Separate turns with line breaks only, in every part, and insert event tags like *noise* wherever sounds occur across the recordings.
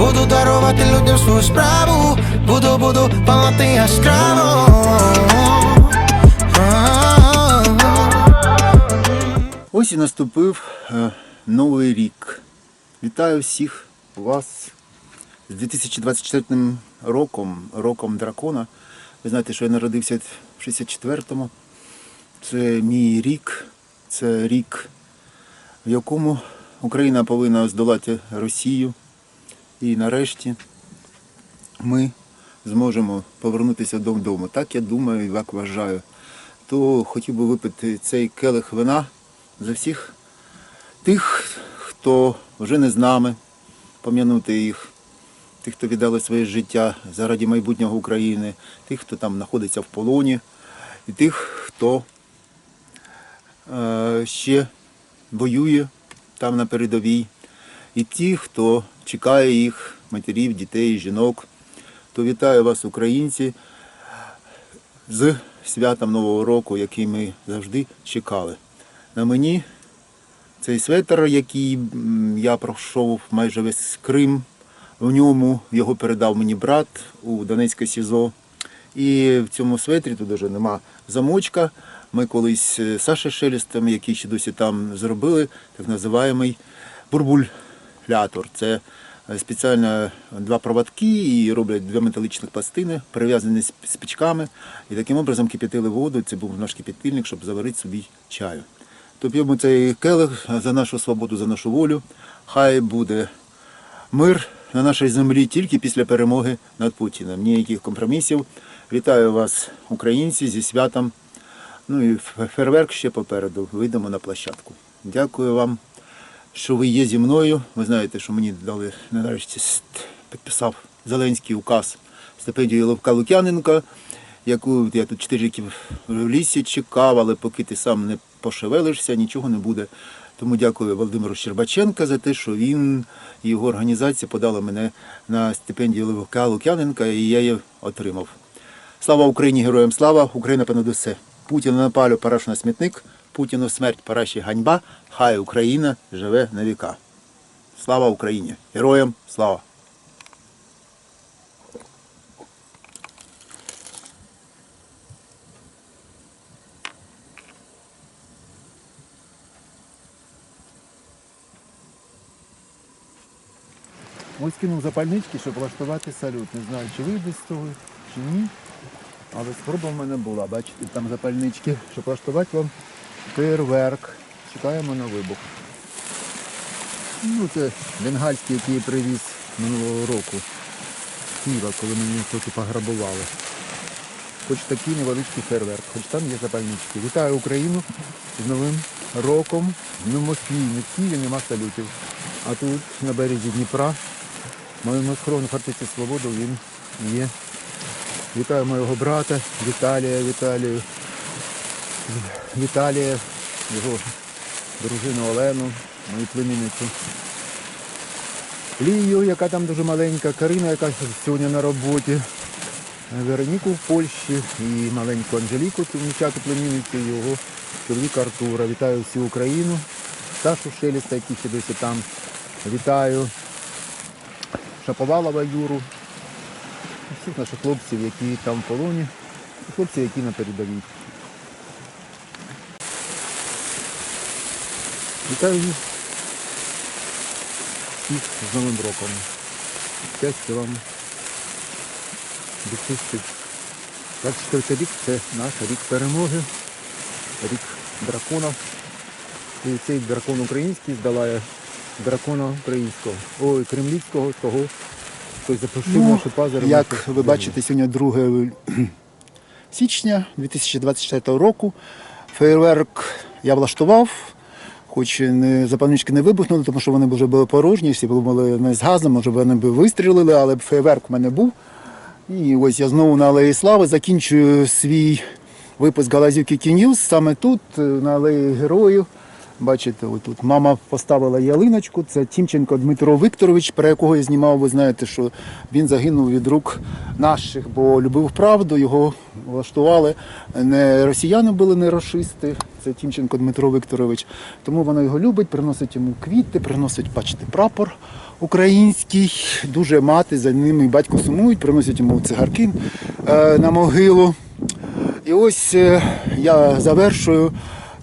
Буду дарувати людям свою справу, буду, буду палати яскраво.
Ось і наступив е, новий рік. Вітаю всіх вас з 2024 роком, роком дракона. Ви знаєте, що я народився в 64-му. Це мій рік, це рік, в якому Україна повинна здолати Росію. І нарешті ми зможемо повернутися додому. Так я думаю так вважаю. То хотів би випити цей келих вина за всіх тих, хто вже не з нами, пом'янути їх, тих, хто віддали своє життя заради майбутнього України, тих, хто там знаходиться в полоні, і тих, хто е, ще воює там на передовій, і ті, хто чекає їх, матерів, дітей, жінок. То вітаю вас, українці, з святом Нового року, який ми завжди чекали. На мені цей светр, який я пройшов майже весь Крим. В ньому його передав мені брат у Донецьке СІЗО. І в цьому светрі тут вже нема замочка. Ми колись з Сашею Шелестом, який ще досі там зробили, так називаємий бурбулятор. Це е, спеціально два проводки і роблять дві металічних пластини, прив'язані з пічками. І таким образом кип'ятили воду. Це був наш кип'ятильник, щоб заварити собі чаю. То п'ємо цей келих за нашу свободу, за нашу волю. Хай буде мир на нашій землі тільки після перемоги над Путіним. Ніяких компромісів. Вітаю вас, українці, зі святом. Ну і фейерверк ще попереду. Вийдемо на площадку. Дякую вам, що ви є зі мною. Ви знаєте, що мені дали нарешті підписав Зеленський указ стипендію Левка Лук'яненка, яку я тут 4 роки в лісі чекав, але поки ти сам не пошевелишся, нічого не буде. Тому дякую Володимиру Щербаченка за те, що він і його організація подала мене на стипендію Левка Лук'яненка, і я її отримав. Слава Україні, героям слава! Україна понад усе. Путіну на палю параш на смітник, Путіну смерть параші ганьба, хай Україна живе на віка. Слава Україні! Героям слава! Ось кинув запальнички, щоб влаштувати салют. Не знаю, чи вийде з того, чи ні. Але спроба в мене була. Бачите, там запальнички, щоб влаштувати вам фейерверк. Чекаємо на вибух. Ну, це бенгальський, який я привіз минулого року. Києва, коли мені трохи пограбували. Хоч такий невеличкий фейерверк, хоч там є запальнички. Вітаю Україну з Новим роком. Ну, Москві, в Києві нема салютів. А тут, на березі Дніпра, моєму схорону фортеці Свободу він є. Вітаю моєго брата Віталія, Віталію. Віталія, його дружину Олену, мою племінницю. Лію, яка там дуже маленька, Карина, яка сьогодні на роботі. Вероніку в Польщі і маленьку Анжеліку, цю племінницю, його чоловіка Артура. Вітаю всю Україну, Сашу Шеліста, який ще досі там. Вітаю Шаповалова Юру, всіх наших хлопців, які там в полоні, і хлопців, які на передовій. Вітаю всіх з Новим роком. Щастя вам, дитинства
24 рік це наш рік перемоги, рік дракона. І цей дракон український здолає дракона українського, ой, кремлівського, того, хто запрошив
Ну,
наші пазари.
Як ви бачите, сьогодні 2 *clears throat* січня 2024 року. Фейерверк я влаштував, хоч не запальнички не вибухнули, тому що вони вже були порожні, всі були не з газом, може вони б вистрілили, але фейерверк в мене був. І ось я знову на Алеї Слави закінчую свій випуск Галазівки Кінюс саме тут, е, на Алеї Героїв. Бачите, отут мама поставила ялиночку. Це Тімченко Дмитро Вікторович, про якого я знімав. Ви знаєте, що він загинув від рук наших, бо любив правду. Його влаштували не росіяни були, не расисти. Це Тімченко Дмитро Вікторович. Тому вона його любить, приносить йому квіти, приносить, бачите, прапор український. Дуже мати за ним і батько сумують, приносять йому цигарки е, на могилу. І ось е, я завершую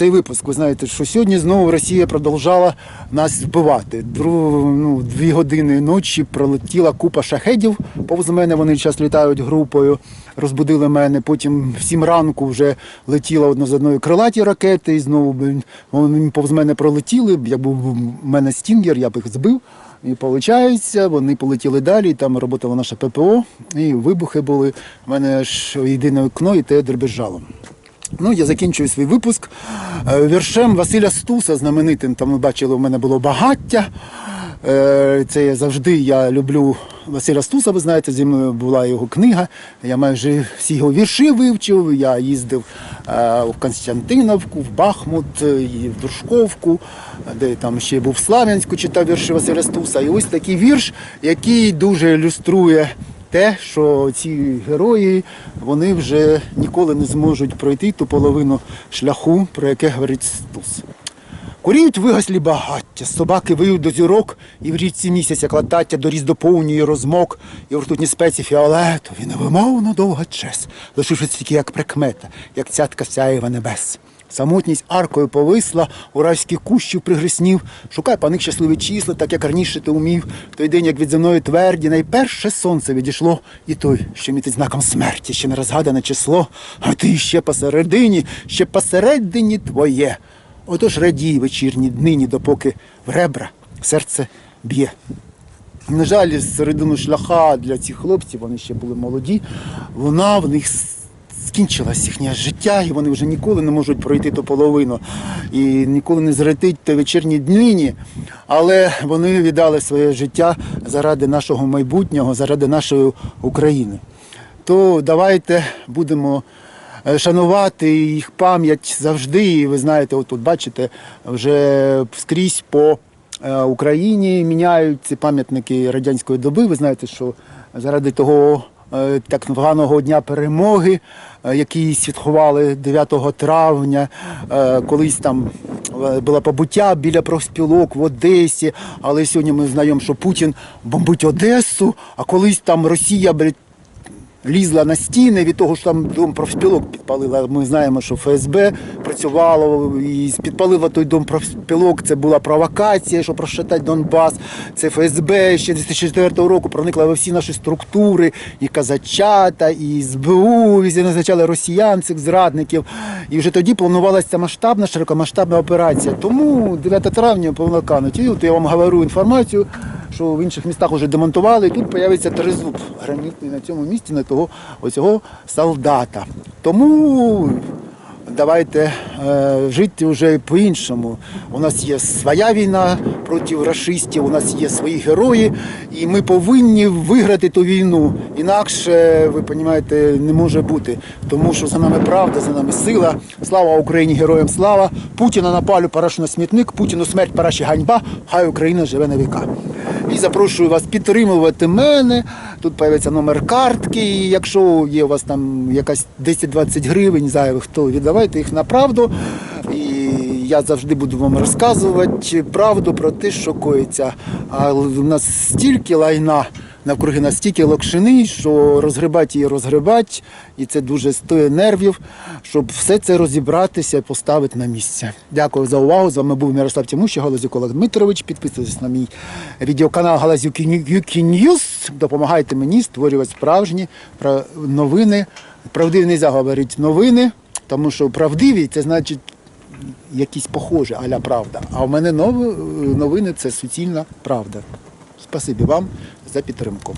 цей випуск. Ви знаєте, що сьогодні знову Росія продовжала нас вбивати. Дру, ну, дві години ночі пролетіла купа шахедів. Повз мене вони зараз літають групою, розбудили мене. Потім в сім ранку вже летіла одна з одної крилаті ракети, і знову вони повз мене пролетіли. Як був у мене стінгер, я б їх збив. І виходить, вони полетіли далі, там роботала наша ППО, і вибухи були. У мене ж єдине вікно, і те дребезжало. Ну, я закінчую свій випуск е, віршем Василя Стуса, знаменитим. Там ви бачили, у мене було багаття. Е, Це я завжди я люблю Василя Стуса, ви знаєте, зі мною була його книга. Я майже всі його вірші вивчив. Я їздив е, в Константиновку, в Бахмут, е, і в Дружковку, де там ще був Слав'янську, читав вірші Василя Стуса. І ось такий вірш, який дуже ілюструє те, що ці герої вони вже ніколи не зможуть пройти ту половину шляху, про яке говорить Стус. Куріють вигаслі багаття, собаки виють до зірок, і в річці місяця клатаття доріз доповнює розмок, і в ртутні спеці фіолетові невимовно довга чес, лишившись тільки як прикмета, як цятка сяєва небес. Самотність аркою повисла, у райських кущів пригриснів. Шукай паник щасливі числа, так як раніше ти умів. Той день, як від земної тверді, найперше сонце відійшло, і той, що мітить знаком смерті, ще не розгадане число, а ти ще посередині, ще посередині твоє. Отож радій вечірні днині, допоки в ребра серце б'є. На жаль, середину шляха для цих хлопців, вони ще були молоді, вона в них скінчилось їхнє життя, і вони вже ніколи не можуть пройти ту половину і ніколи не зретить те вечірні днині. Але вони віддали своє життя заради нашого майбутнього, заради нашої України. То давайте будемо е, шанувати їх пам'ять завжди. І ви знаєте, от тут бачите, вже скрізь по е, Україні міняють ці пам'ятники радянської доби. Ви знаєте, що заради того так званого дня перемоги, е, який святкували 9 травня, е, колись там е, було побуття біля профспілок в Одесі, але сьогодні ми знаємо, що Путін бомбить Одесу, а колись там Росія лізла на стіни від того, що там дом профспілок підпалила. Ми знаємо, що ФСБ працювало і підпалило той дом профспілок. Це була провокація, щоб розшатати Донбас. Це ФСБ ще з 2004 року проникла во всі наші структури, і казачата, і СБУ, і назначали росіян, цих зрадників. І вже тоді планувалася масштабна, широкомасштабна операція. Тому 9 травня повнокануть. І от я вам говорю інформацію, що в інших містах вже демонтували, і тут з'явиться тризуб гранітний на цьому місці, на того оцього солдата. Тому давайте е, жити вже по-іншому. У нас є своя війна проти расистів, у нас є свої герої, і ми повинні виграти ту війну. Інакше, ви розумієте, не може бути. Тому що за нами правда, за нами сила. Слава Україні, героям слава! Путіна на палю парашу на смітник, Путіну смерть параші ганьба, хай Україна живе на віка. І запрошую вас підтримувати мене. Тут появиться номер картки. І якщо є у вас там якась 10-20 гривень зайвих, то віддавайте їх на правду. І я завжди буду вам розказувати правду про те, що коїться. А в нас стільки лайна. Навкруги настільки локшини, що розгребати її розгребати, і це дуже стоїть нервів, щоб все це розібратися і поставити на місце. Дякую за увагу. З вами був Мирослав Тимущий, Галазюк Олег Дмитрович. Підписуйтесь на мій відеоканал Галазюк Ньюс. Допомагайте мені створювати справжні новини Правдиві не говорити новини, тому що правдиві це значить якісь похожі, аля правда. А в мене нови- новини це суцільна правда. Спасибі вам за підтримку.